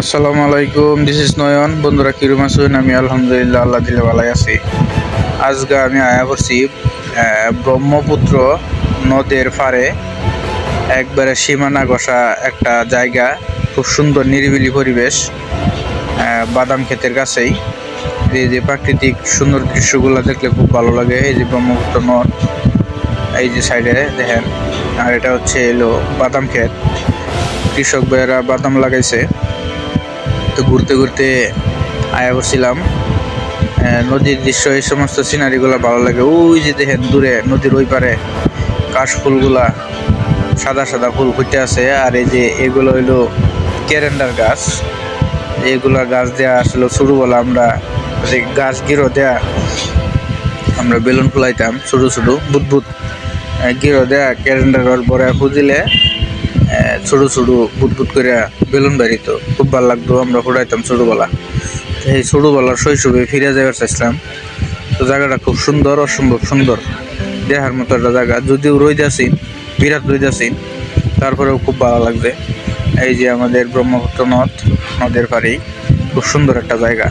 আসসালামু আলাইকুম this is নয়ন। বন্ধুরা, কিরম আছেন? আমি আলহামদুলিল্লাহ, আল্লাহ দিলে ভালাই আছি। আজকে আমি আয়া করছি ব্রহ্মপুত্র নদের পাড়ে। একবারে সীমানা ঘষা একটা জায়গা, খুব সুন্দর, নিরিবিলি পরিবেশ বাদাম ক্ষেতের কাছেই। এই যে প্রাকৃতিক সুন্দর দৃশ্যগুলো দেখলে খুব ভালো লাগে, এই যে ব্রহ্মপুত্র নদ, এই যে সাইডে দেখেন। আর এটা হচ্ছে এলো বাদাম ক্ষেত। কৃষক ভাইয়েরা বাদাম লাগাইছে। তো ঘুরতে ঘুরতে আয়া আহ, নদীর দৃশ্য এই সমস্ত সিনারিগুলো ভালো লাগে। ওই যে দেখেন দূরে নদীর ওই পারে কাশ ফুলগুলা সাদা সাদা ফুল ফুটে আছে। আর এই যে এগুলো হইল ক্যারেন্ডার গাছ। এগুলা গাছ দেয়া আসলে শুরু বলে আমরা যে গাছ গিরো দেয়া আমরা বেলুন ফুলাইতাম ছোটো ছোটো বুদবুদ গিরো দেয়া ক্যালেন্ডার পরে ফুদিলে আহ, ছোটো ছোটো বুদবুদ করে বেলুন বাড়িত খুব ভালো লাগতো, আমরা ফুটাইতাম ছোটোবেলা এই ছোটোবেলার শৈশবে ফিরে যাওয়ার চাইছিলাম। তো জায়গাটা খুব সুন্দর, অসম্ভব সুন্দর। দেখার মতো একটা জায়গা। যদিও আছি, বিরাট আছি, তারপরেও খুব ভালো লাগবে এই যে আমাদের ব্রহ্মপুত্র নদ, নদের পাড়েই। খুব সুন্দর একটা জায়গা।